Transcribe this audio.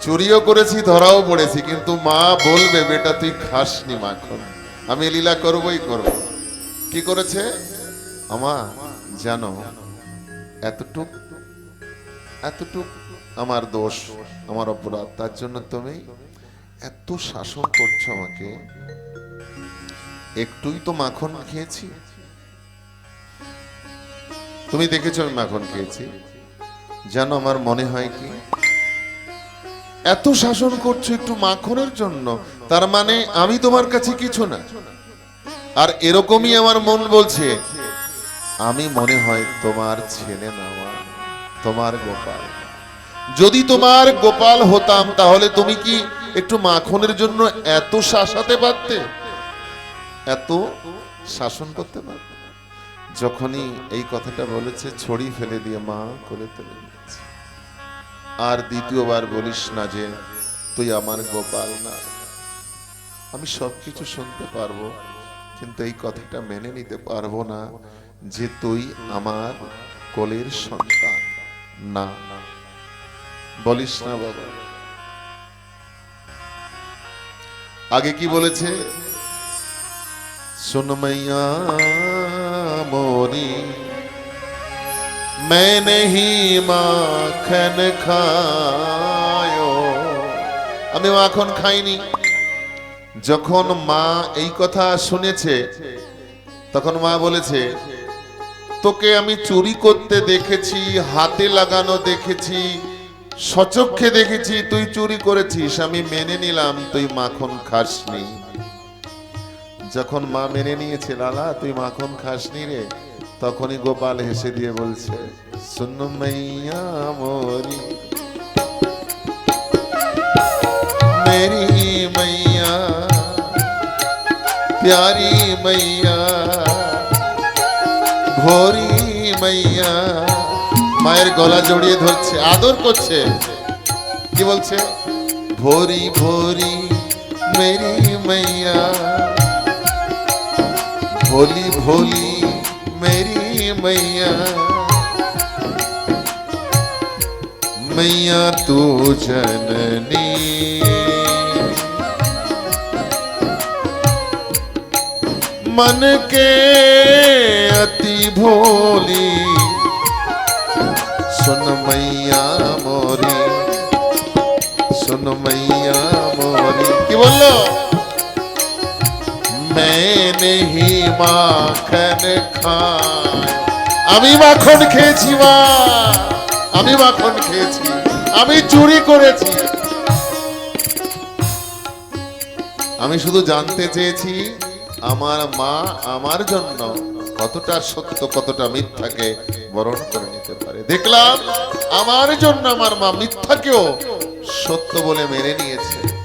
চুরিও করেছি, ধরাও পড়েছি, কিন্তু মা বলবে, বেটা, তুই খাসনি মাখন। আমি লীলা করবই করব। কি করেছে? আমা, জানো, এতটুক এতটুক আমার দোষ, আমার অপরাধ। তার জন্য তুমি এত শাসন করছ আমাকে। একটুই তো মাখন খেয়েছি। তুমি দেখেছ আমি মাখন খেয়েছি। জানো, আমার মনে হয় কি এত শাসন করছ একটু মাখনের জন্য তার মানে আমি তোমার কাছে কিছু না। আর এরকমই আমার মন বলছে আমি মনে হয় তোমার ছেলে না মা, তোমার গোপাল। যদি তোমার গোপাল হতাম তাহলে তুমি কি একটু মাখনের জন্য এত শাসাতে পারতে? এত শাসন করতে পারতে? যখনই এই কথাটা বলেছে ছড়ি ফেলে দিয়ে মা কোলে তুলে নিয়েছে। আর দ্বিতীয়বার বলিস না যে, তুই আমার গোপাল না। আমি সব কিছু শুনতে পারব, কিন্তু এই কথাটা মেনে নিতে পারব না যে তুই আমার কোলের সন্তান না। বলিস না বাবা। আগে কি বলেছে? সোনমাইয়া মনি मैं नहीं মাখন খায়ো আমি মাখন খাইনি যখন মা এই কথা শুনেছে তখন মা বলেছে তোকে আমি চুরি করতে দেখেছি হাতে লাগানো দেখেছি সচক্ষে দেখেছি তুই চুরি করেছিস আমি মেনে নিলাম তুই মাখন খাসনি যখন মা মেনে নিয়েছে লালা তুই মাখন খাসনি রে তখনই গোপাল হেসে দিয়ে বলছে শুন মাইয়া মোরি মেরি মাইয়া প্যারি মাইয়া ভোরি মাইয়া মায়ের গলা জড়িয়ে ধরছে আদর করছে কি বলছে ভোরি ভোরি মেরি মাইয়া भोली भोली मेरी मैया। मैया तू जननी। मन के अति भोली। सुन मैया मोरी सुन मैया মাখন খায়। আমি মাখন খেয়েছি, মা। আমি মাখন খেয়েছি। আমি চুরি করেছি। আমি শুধু জানতে চেয়েছি, আমার মা আমার জন্য কতটা সত্য, কতটা মিথ্যাকে বরণ করে নিতে পারে। দেখলাম, আমার জন্য আমার মা মিথ্যাকেও সত্য বলে মেনে নিয়েছে।